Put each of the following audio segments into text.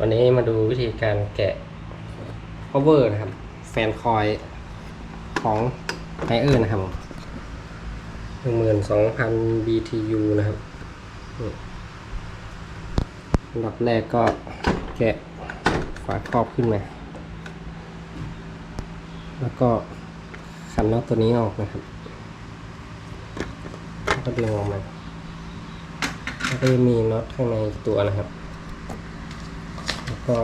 วันนี้มาดูวิธีการแกะ cover นะครับ แฟนคอยของไฮเออร์นะครับหนึ่งหมื่นสองพัน BTU นะครับอันดับแรกก็แกะฝาครอบขึ้นมา แล้วก็ขันน็อตตัวนี้ออกนะครับแล้วก็ดึงออกมาแล้วก็มีน็อตข้างในตัวนะครับ ก็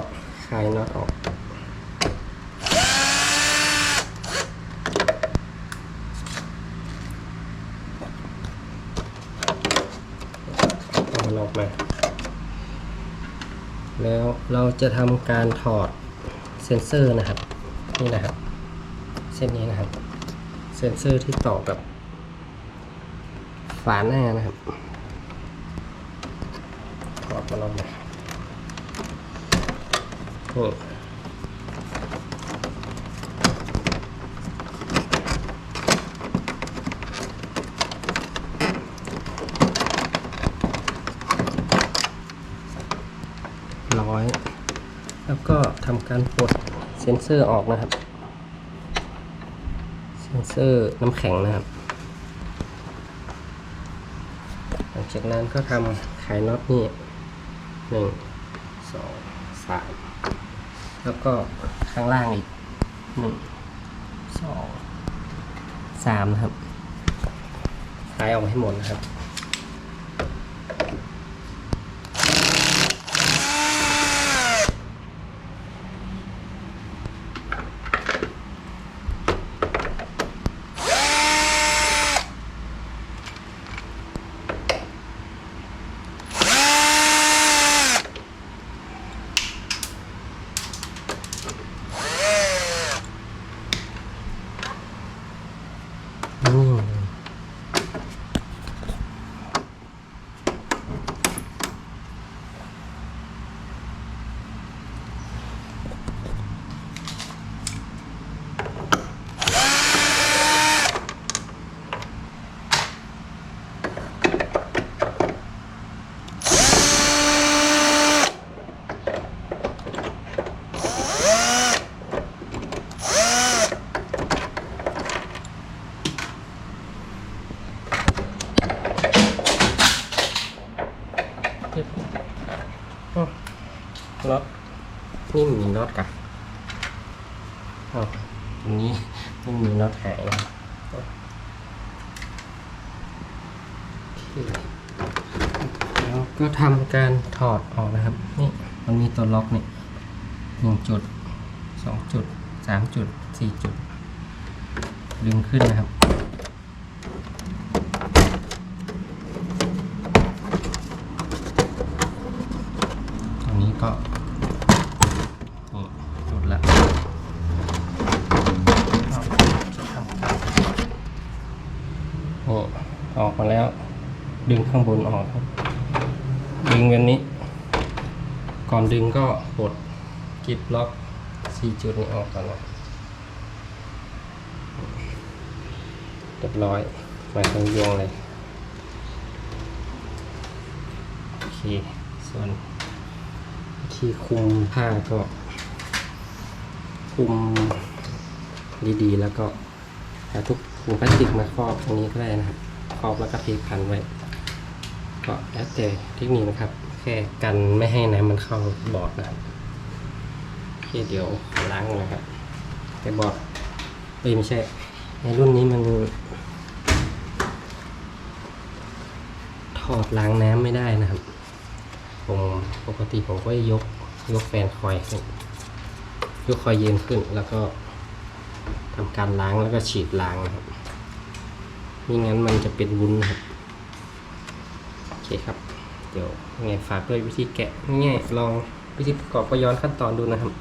คลายน็อตออก เอามันออกมา แล้วเราจะทำการถอดเซนเซอร์นะครับ นี่นะครับ เส้นนี้นะครับ เซนเซอร์ที่ต่อกับฝาหน้านะครับถอดมันออกมา ร้อย แล้วก็ทำการปลดเซ็นเซอร์ออกนะครับ เซ็นเซอร์น้ำแข็งนะครับ หลังจากนั้นก็ทำไขน็อตนี่หนึ่งสองสาม แล้วก็ข้างล่างอีกหนึ่งสองสามครับคลายออกให้หมดนะครับ อืมอ๋อ น็อตนี่มีน็อตกะอ๋อตรงนี้ไม่มีน็อตหายนะโอเคแล้วก็ทำการถอดออกนะครับ นี่มันมีตัวล็อกนี่หนึ่งจุดสองจุดสามจุดสี่จุด ดึงขึ้นนะครับตรงนี้ก็นี่จุดละเอาจะทำการนี่ ออกมาแล้ว ดึงข้างบนออกครับ ดึงแบบนี้ ก่อนดึงก็ปลดกิบล็อกสี่จุดนี้ออกก่อนนะเรียบร้อยมาทั้งโยงเลยโอเคส่วนที่คุมผ้าก็ คุมดีๆ แล้วก็หาทุกถุงพลาสติกมาครอบตรงนี้ก็ได้นะครับ ครอบแล้วก็เทพันไว้ ก็แล้วแต่เทคนิคนะครับ แค่กันไม่ให้น้ำมันเข้าบอร์ดนะครับโอเคเดี๋ยวล้างนะครับแต่บอร์ดเอ้ไม่ใช่ ในรุ่นนี้มันถอดล้างน้ำไม่ได้นะครับ ผมปกติผมก็ยกยกแฟนคอยขึ้นยกคอยเย็นขึ้นแล้วก็ทำการล้างแล้วก็ฉีดล้างนะครับ ไม่งั้นมันจะเป็นวุ้นครับโอเคครับ เดี๋ยวยังไงฝากด้วยวิธีแกะง่ายๆลองวิธีประกอบก็ย้อนขั้นตอนดูนะครับ